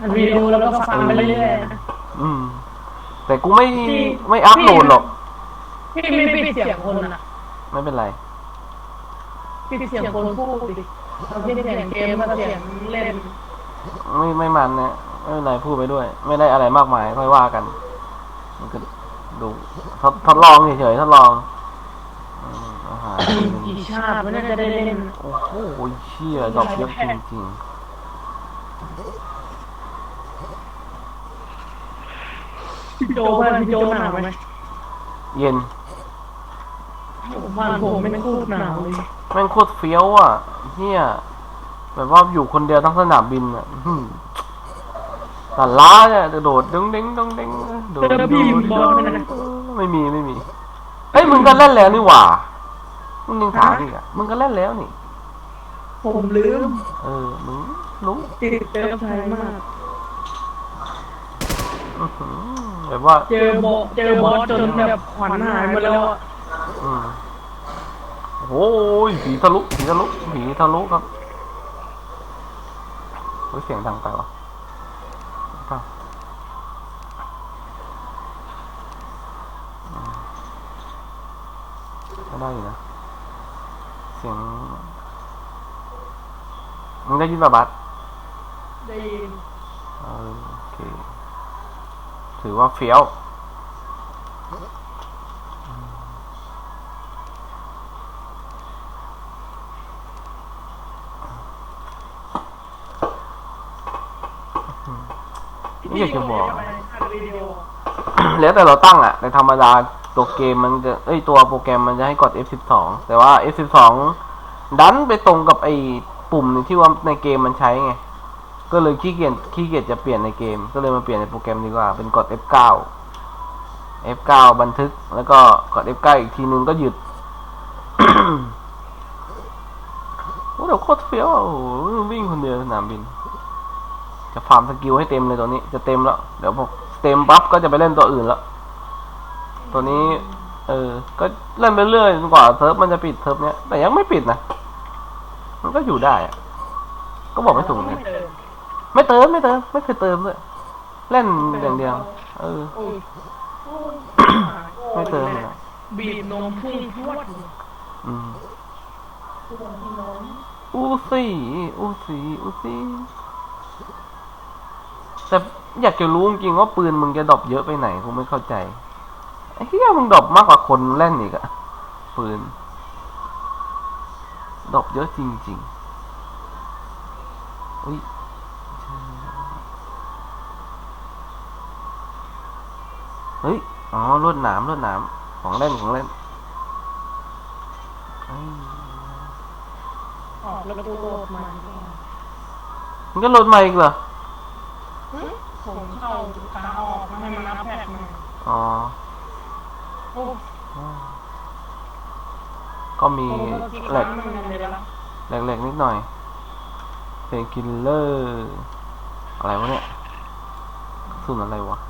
อัดวิดีโอแล้วก็ฟังไปเรื่อยๆนะอืม แต่กูไม่พี่ไม่อัพโหลดหรอกพี่ไม่ปิดเสียงคนนะไม่เป็นไร ปิดเสียงคนพูดดิเราปิดเสียงเกมกับเสียงเล่นไม่ไม่มันนะไม่เป็นไรพูดไปด้วย ไม่ได้อะไรมากมายค่อยว่ากัน มันก็ดูทดทดลองเฉยๆทดลองอืมอาหารกี่ชาติมันน่าจะได้เล่น โอ้โหเชี่ยดอกเยอะจริง พี่โจบ้านพี่โจหนาวไหมๆเย็นบ้านผมไม่พูดหนาวเลยแม่งโคตรเฟี้ยวอะเฮียแบบว่าอยู่คนเดียวทั้งสนามบินอะอื้อหือแต่ล้าเนี่ยโดดดึงดึงดึงดึงโดดเจอพี่บอลไหมนะไม่มีไม่มีเฮ้ยมึงก็เล่นแล้วนี่หว่ามึงยังถามอีกอะมึงก็เล่นแล้วนี่ ผมลืม เออมึงรู้ติดเติมไทยมากอื้อหือ แบบว่า เจอบอเจอบอสจนแบบขวัญหายหมดแล้วอะอืมโอ้ยผีทะลุผีทะลุผีทะลุครับโอ้ยเสียงดังไปวะอ้าวอืมก็ได้อยู่นะ เสียงมึงได้ยินป่ะบัสได้ยินเออโอเค ถือว่าเฟี้ยว ไม่อยากจะบอก แล้วแต่เราตั้งอะในธรรมดาตัวเกมมันจะเอ้ยตัวโปรแกรมมันจะให้กด F12 แต่ว่า F12 ดันไปตรงกับไอ้ปุ่มที่ว่าในเกมมันใช้ไง ก็เลยขี้เกียจขี้เกียจจะเปลี่ยนในเกม ก็เลยมาเปลี่ยนในโปรแกรมดีกว่า เป็นกด F9 F9 บันทึก แล้วก็กด F9 อีกทีนึงก็หยุดโอ้เดี๋ยวโคตรเฟี้ยวโอ้โหวิ่งคนเดียวสนามบิน จะฟาร์มสกิลให้เต็มเลยตัวนี้ จะเต็มแล้ว เดี๋ยวพอเต็มปั๊บก็จะไปเล่นตัวอื่นแล้ว ตัวนี้ เออ ก็เล่นไปเรื่อยจนกว่าเซิร์ฟมันจะปิดเซิร์ฟเนี้ย แต่ยังไม่ปิดนะ มันก็อยู่ได้อะก็บอกไม่ถูกเหมือนกัน ไม่เติมไม่เติมไม่เติม ไม่เคยเติมเลยเล่นอย่างเดียว เออโอ้ยไม่เติมเลยนะบีบนมพุ่งพรวดอืมอูซี่อูซี่อูซี่แต่อยากจะรู้จริงๆว่าปืนมึงจะดรอปเยอะไปไหนกูไม่เข้าใจไอ้เหี้ยมึงดรอปมากกว่าคนเล่นอีกอะปืนดรอปเยอะจริงๆอุ้ย เฮ้ย อ๋อรวดหนามรวดหนามของเล่นของเล่นเฮ้ยออกแล้วก็โหลดมามึงก็โหลดมาอีกเหรอผมเข้าขาออกมาให้มันนับแพ็กมาอ๋อโอ้ก็มีโหแหลกมันเลยละแหลกๆนิดหน่อยเพนกินเลอร์อะไรวะเนี่ยกระสุนอะไรวะโอ้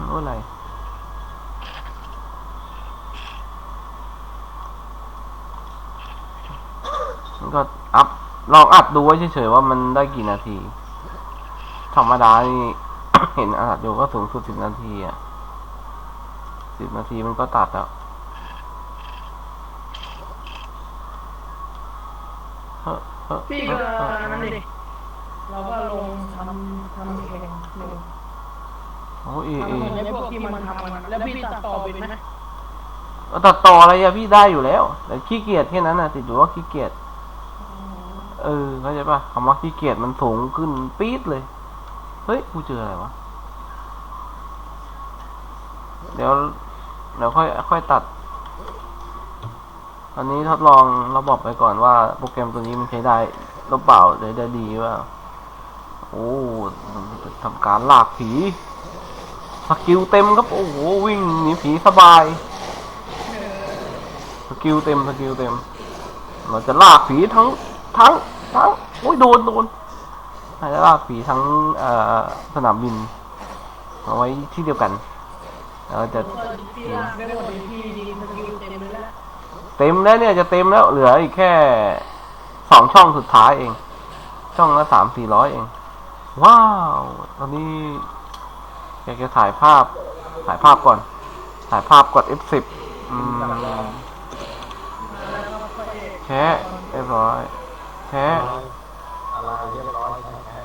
มันว่าอะไรมันก็อัพลองอัดดูไว้เฉยๆว่ามันได้กี่นาที ธรรมดานี่เห็นอัดอยู่ก็สูงสุดสิบนาทีอะสิบนาทีมันก็ตัดแล้วเฮ้อเฮ้อพี่เฮ้ก็นั่นดิเราก็ลงทำทำแข่งลง โอ้เอทำเอเหมือนไอ้พวกที่มันทำกันแล้วพี่ตัดต่อเป็นไหมตัดต่ออะไรอะพี่ได้อยู่แล้ว แต่ขี้เกียจแค่นั้นนะติดอยู่ว่าขี้เกียจเออเข้าใจปะคำว่าขี้เกียจมันสูงขึ้นปี๊ดเลย เฮ้ยกูเจออะไรวะเดี๋ยวเดี๋ยวค่อยค่อยตัดอันนี้ทดลองระบบไปก่อนว่าโปรแกรมตัวนี้มันใช้ได้หรือเปล่าหรือได้ดีว่าโอ้ทำการลากผี สกิลเต็มครับ โอ้โห วิ่งหนีผีสบาย สกิลเต็ม สกิลเต็ม เราจะลากผีทั้ง ทั้ง ทั้ง โอ้ย โดน โดนเราจะลากผีทั้งสนามบินเอาไว้ที่เดียวกันเราจะเต็มแล้วเนี่ยจะเต็มแล้วเหลืออีกแค่สองช่องสุดท้ายเอง ช่องละสามสี่ร้อยเอง ว้าว ตอนนี้ อยากจะถ่ายภาพ ถ่ายภาพก่อน ถ่ายภาพกด F10 อืมแชะเรียบร้อยแชะอะไรเรียบร้อยแท้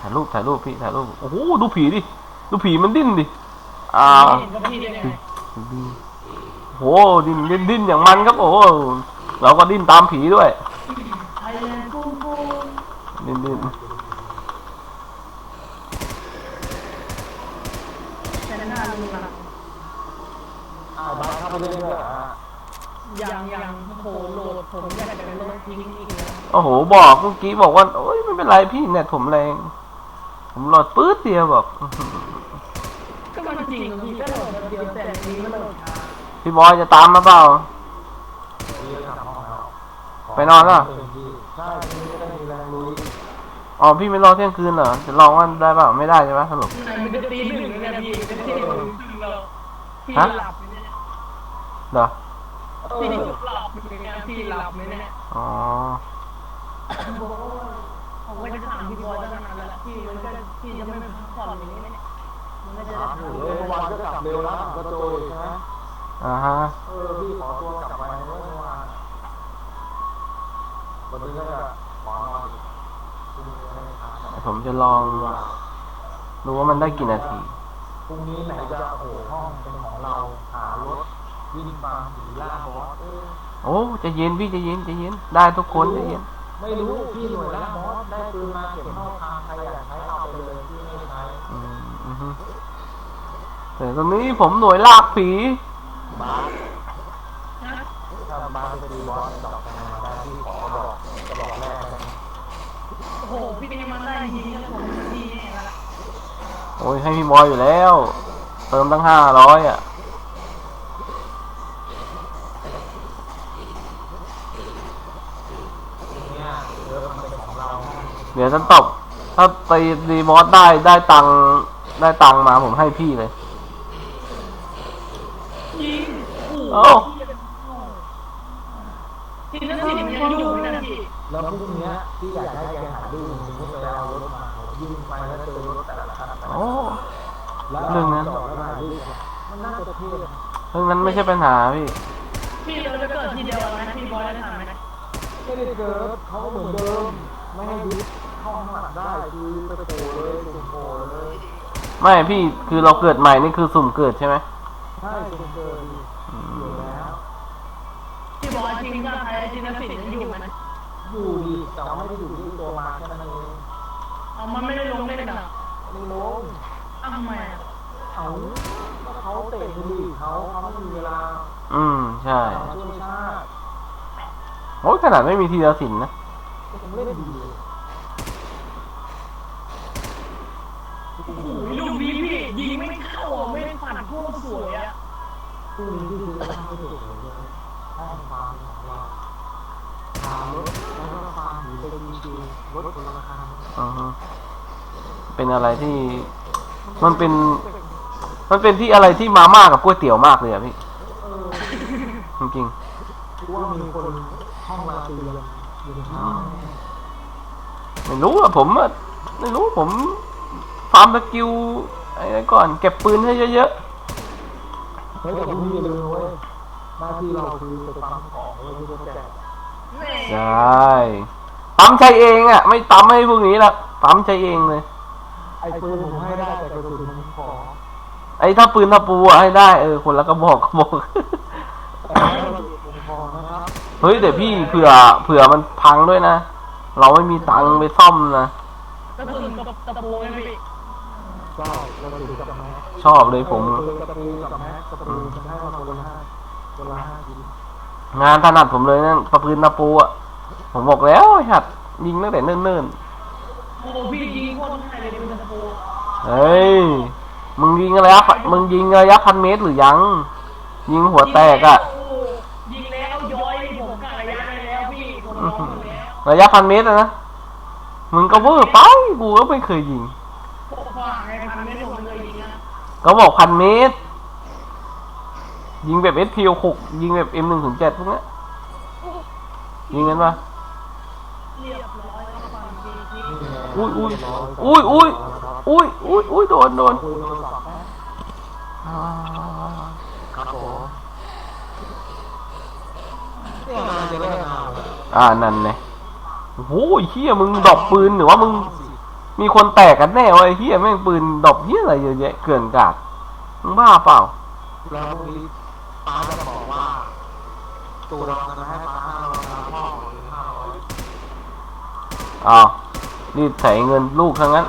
ถ่ายรูปถ่ายรูปพี่ถ่ายรูปโอ้โหดูผีดิดูผีมันดิ้นดิอ่าดิ้นโหดิ้นดิ้นดิ้นอย่างมันครับโอ้โหเราก็ดิ้นตามผีด้วยดิ้นดิ้น แต่หน้าลุงหลัง ๆอ้าวบ้าน เข้าไปเรื่อยๆเหรอฮะยังยังโหโหลดผมอยากจะลงทิ้งอีกแล้วโอ้โหบอกเมื่อกี้บอกว่า โอ้ยไม่เป็นไรพี่เน็ตผมแรง ผมโหลดปื๊ดเดียวบอกก็มันจริงพี่ก็โหลดเดียวแต่นี้มันโหลดช้าพี่บอยจะตามมาเปล่าดีกลับห้องแล้วไปนอนแล้วเต็มที่ใช่ทีนี้ก็ได้มีแรงลุยอ๋อพี่ไม่รอเที่ยงคืนเหรอจะลองว่าได้เปล่าไม่ได้ใช่ไหมสรุปไหนมันจะตีหนึ่งแล้วเนี่ยพี่จะตีหนึ่งครึ่งแล้วพี่ฮะหลับ ไหมเนี่ยเหรอพี่หลับไหมเนี่ยพี่หลับไหมเนี่ยอ๋อผมก็จะถามพี่บอยตั้งนานแล้วพี่มันก็พี่จะไม่พักผ่อนอย่างนี้ไหมเนี่ยมันก็จะถามอยู่เลยเมื่อวานก็กลับเร็วนะผมก็โจยใช่ไหมอ่าฮะเออพี่ขอตัวกลับไปเมื่อวานวันนี้ก็จะขอนอนอีกพรุ่งนี้ไม่ได้พักนะผมจะลองดูว่ามันได้กี่นาทีพรุ่งนี้ไหนจะโอ้โหห้องเป็นของเราหารถ วิ่งฟาร์มสีล่าบอสเออโอ้ใจะเย็นพี่ใจะเย็นใจะเย็นได้ทุกคนใจะเย็นไม่รู้พี่หน่วยล่าบอสได้ปืนมาเก็บเข้าทางใครอยากใช้เอาไปเลยพี่ไม่ใช้อืมอือฮึแต่ตอนนี้ผมหน่วยลากผีบาสถ้าบาสไปตีบอสดอกแทงมาได้พี่ขอบอกจะบอกแรกนะโอ้โหพี่เป็นมันได้จริงๆนะผมพี่แน่ละโอ้ยให้พี่บอยอยู่แล้ว เติมตั้งห้าร้อยอะ เนี่ยเออมันเป็นของเรา เดี๋ยวถ้าตบถ้าตีดีบอสได้ได้ตังค์ได้ตังค์มาผมให้พี่เลยยิงเอ้าทีนั้นสิมันยังอยู่นะพี่แล้วพรุ่งนี้พี่อยากให้แกหาดูสมมติไปเอารถมายิงไปแล้วเจอรถแต่ละคันโอ้แล้วเรื่องนั้นจอดแล้วถ่ายรูปมันน่าจะเท่นะเรื่องนั้นไม่ใช่ปัญหาพี่พี่เราจะเกิดทีเดียวนะพี่บอยได้ถามไหมไม่ได้เกิดเขาเหมือนเดิม ไม่ให้ยึดเข้าข้างหลังได้คือไปโผล่เลยสุ่มโผล่เลยไม่พี่คือเราเกิดใหม่นี่คือสุ่มเกิดใช่ไหมใช่สุ่มเกิดอยู่แล้วพี่บอยทีมชาติไทยทีนั้นสิยังอยู่ไหมอยู่ดีแต่ว่าไม่ได้อยู่ที่ตัวมาแค่นั้นเองเอามันไม่ได้ลงเล่นหรอไม่ลงอ้าวทำไมอะเขาก็เขาเตะบุหรี่เขาเขาไม่มีเวลา อืมใช่มาช่วยชาติโอ้ยขนาดไม่มีทีละสินนะยังเล่นดีเลยลูกนี้พี่ยิงไม่เข้าอะไม่ฝันพวกสวยอะคู่นี้ที่คือทำให้ถูกเลยห้องฟาร์มของเราถามรถแล้วก็ฟามหรือเป็นจริงรถคนละอือเป็นอะไรที่ มันเป็น มันเป็นที่อะไรที่มาม่ากับก๋วยเตี๋ยวมากเลยอะพี่จริงคิดว่ามีคนห้องมาเตียงอยู่ในห้องไม่รู้อะผมอะไม่รู้ผม ฟาร์มสกิลไอ้นั่นก่อน เก็บปืนให้เยอะเฮ้ยแต่คุณอย่าลืมเว้ยหน้าที่เราคือไปปั๊มของเว้ยที่เขาแจกแม่ๆใช่ปั๊มใช้เองอะไม่ปั๊มให้พวกนี้ละปั๊มใช้เองเลยไอ้ปืนผมให้ได้แต่กระสุนผมขอไอ้ถ้าปืนตะปูอะให้ได้เออคนละกระบอกกระบอกแต่กระสุนผมขอนะครับเฮ้ยเดี๋ยวพี่เผื่อเผื่อมันพังด้วยนะ เราไม่มีตังค์ไปซ่อมนะกระสุนกับตะปูไงพี่ก็กระสุนกับแม็กชอบเลยผม ปืนกระปูกับแม็กกระปูมันให้มาคนละห้าคนละห้าชิ้นงานถนัดผมเลยนั่นประปืนตะปูอะ ผมบอกแล้วไอ้หัดยิงตั้งแต่เนิ่นโอ้พี่ยิงโคตรง่ายเลยเป็นตะปูๆ เฮ้ย มึงยิงระยะมึงยิงระยะพันเมตรหรือยัง ยิงหัวแตกอะ ยิงแล้วย้อยผมกะระยะได้แล้วพี่ผมมองหมดแล้วระยะพันเมตรอะนะ มึงก็เวอร์ไปกูก็ไม่เคยยิง พวกฝรั่งไอ้พันไม่ผมเลยยิงนะ ก็บอกพันเมตร ยิงแบบเอสพีหกยิงแบบเอ็มหนึ่งถึงเจ็ดพวกเนี้ยยิงกันปะเรียบร้อยแล้วฟังจริงนี่ไงอุ้ยอุ้ยอุ้ยอุ้ยอุ้ยอุ้ยอุ้ยโดนโดนคุยโทรศัพท์แป๊บครับผมเนี่ยงานจะเลิกงานแล้วอ่านั่นไงโอ้โหเฮียมึงดรอปปืนหรือว่ามึง มีคนแตกกันแน่วะไอ้เฮียแม่งปืนดรอปเฮียอะไรเยอะแยะเกินกาดมึงบ้าเปล่า แล้วพรุ่งนี้ป้าจะบอกว่า ตัวรองกันมาให้ป้าห้าร้อยนะพ่อหรือห้าร้อยอ้าวรีดไถเงินลูกทั้งนั้น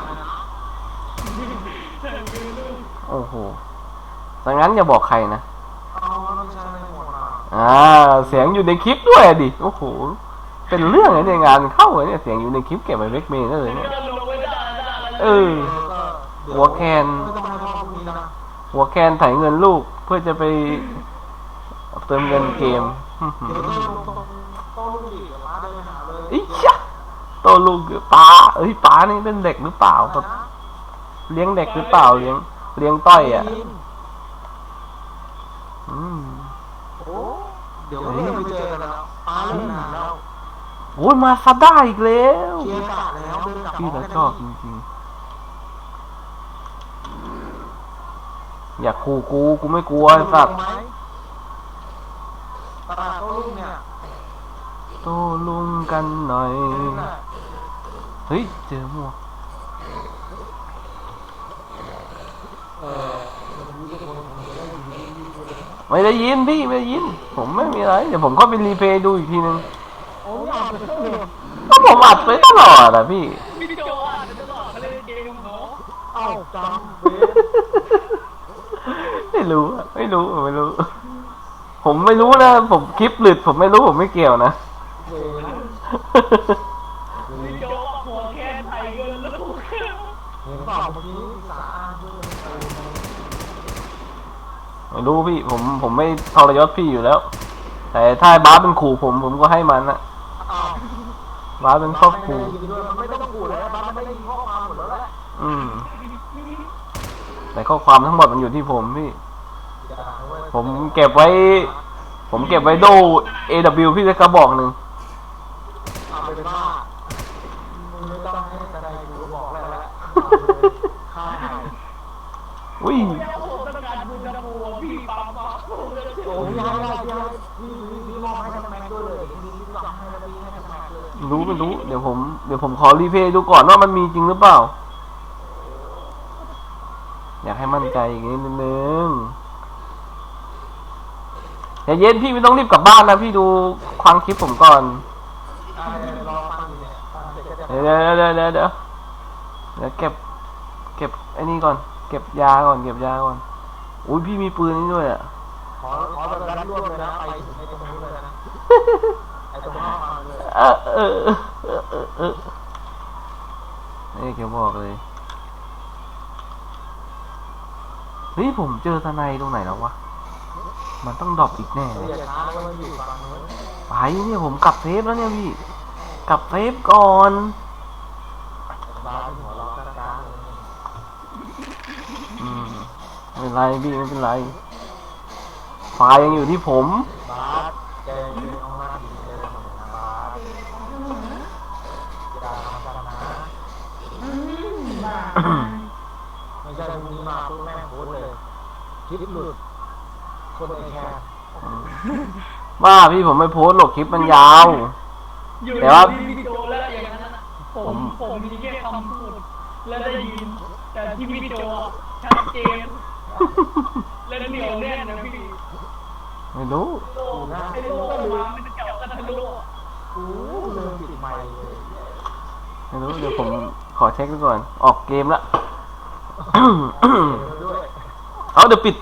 โอ้โหดังนั้นอย่าบอกใครนะ เอาไม่ใช่ไม่หมดอะอ่า เสียงอยู่ในคลิปด้วยอะดิ โอ้โห เป็นเรื่องเลยเนี่ยงานเข้าเลยเนี่ยเสียงอยู่ในคลิปเก็บไว้เวกเมย์ได้เลยเนี่ย เออเดี๋ยหัวแคนไม่ต้องให้พ่อพรุ่งนี้นะหัวแคนไถเงินลูก เพื่อจะไปเติมเงินเกมอื้อหืเดี๋ยวอต้องต้องต้องลูกอีกเดี๋ยวป้าเดินไปหาเลยอีชะโตลูกป้าเอ้ยป้านี่เป็นเด็กหรือเปล่าครับเลี้ยงเด็กหรือเปล่าเลี้ยง เลี้ยงต้อยอะอืมโอ้เดี๋ยวก็ไม่ได้ไปเจอกันแล้วป้าเลิกงานแล้วโอ้ยมาซาด้าอีกแล้วเคลียร์กะแล้วเดินกลับพี่ห้เราองชอบจริงๆ อยากคูกูกูไม่กลัวไอ้สัตว์ไหมตลาดโต้รุ่งเนี่ยโตลุงกันหน่อยนั่นแหละเฮ้ย เจอหมวกเออวันนี้ทุกคนคงจะได้ยินที่พี่พูดเลยไม่ได้ยินพี่ไม่ได้ยิน ผมไม่มีอะไร เดี๋ยวผมก็ไปรีเพลย์ดูอีกทีนึงโอ้ยอ่านไปเรื่อยก็ผมอัดไปตลอดอะพี่พี่โจอ่านตลอดเขาเล่นเกมของเขาเอ้าจำเว ไม่รู้อะไม่รู้ผมไม่รู้ ผมไม่รู้นะ ผมคลิปหลุด ผมไม่รู้ผมไม่เกี่ยวนะเวพี่โจหัวแค่ไทยเงินลูกเห็นเปล่าเมื่อกี้สาอ่านด้วยเออไม่รู้พี่ ผมผมไม่ทรยศพี่อยู่แล้ว แต่ถ้าบาสเป็นขู่ผมผมก็ให้มันนะอ้าวบาสเป็นครอบครูไม่ได้ยินด้วยมันไม่ต้องกูแล้วบ้านมันไม่ได้ยินข้อความหมดแล้วแหละอืม แต่ข้อความทั้งหมดมันอยู่ที่ผมพี่อย่าเว้ยผมเก็บไว้ ผมเก็บไว้โด AW พี่จะกระบอกหนึ่งเอาไปเป็นว่ามึงไม่ต้องให้กระไดกูบอกแล้วแหละข้าหายอุ้ยแล้วผมต้องการบุญกระปูพี่ปั๊มปั๊มโอ้ยพี่ให้ได้พี่ให้พี่พี่พี่มอบให้ทั้งแม็กด้วยเลยพี่พี่สั่งให้แล้วพี่ให้ทั้งแม็กเลยรู้ไม่รู้ เดี๋ยวผม เดี๋ยวผมขอรีเพลย์ดูก่อนว่ามันมีจริงหรือเปล่า อยากให้มั่ นใจอีกนิดนึงอย่าเย็นพี่ไม่ต้องรีบกลับบ้านนะพี่ดูความคลิปผมก่อนเดี๋ยวเดี๋ยวเดี๋ยวเดี๋ยวเดี๋ยวเก็บ เก็บไอ้นี่ก่อน เก็บยาก่อน เก็บยาก่อน อุ้ยพี่มีปืนนี่ด้วยอะ ขอขอแบบรัดรวบเลยนะไปถึงไอ้ตรงนู้นเลยนะไอ้ตรงข้อความเลยเออเออเออเออเออนี่แกบอกเลย เฮ้ยผมเจอทนายตรงไหนแล้ววะ มันต้องดรอปอีกแน่เลยอย่าช้าแล้วมันอยู่ฝั่งนู้นไปเนี่ยผมกลับเซฟแล้วเนี่ยพี่ กลับเซฟก่อนเป็นหัวเราะกลางๆเลยอืมไม่เป็นไรพี่ไม่เป็นไรไฟยังอยู่ที่ผม บาสแกเป็นเอาหน้าดีแกทำอย่างนั้นบาสอย่าทำกันนะไม่ใช่พรุ่งนี้มาปุ๊บแม่งโพสต์เลยค ลิปหลุด คนไอ้แค่บ้าพี่ผมไม่โพสต์หรอกคลิปมันยาว อยู่แต่ว่า ที่พี่โจแล้วอย่างนั้นนะผมผมมีแค่คำพูดและได้ยิน แต่ที่พี่โจชัดเจนและเหนียวแน่นนะพี่ไม่รู้ โลกไอ้โลกมามันจะเจาะกันทะลุกูเริ่มปิดไมค์เลยไม่รู้เดี๋ยวผมขอเช็คดูก่อน ออกเกมละด้วยเอา เดี๋ยวปิด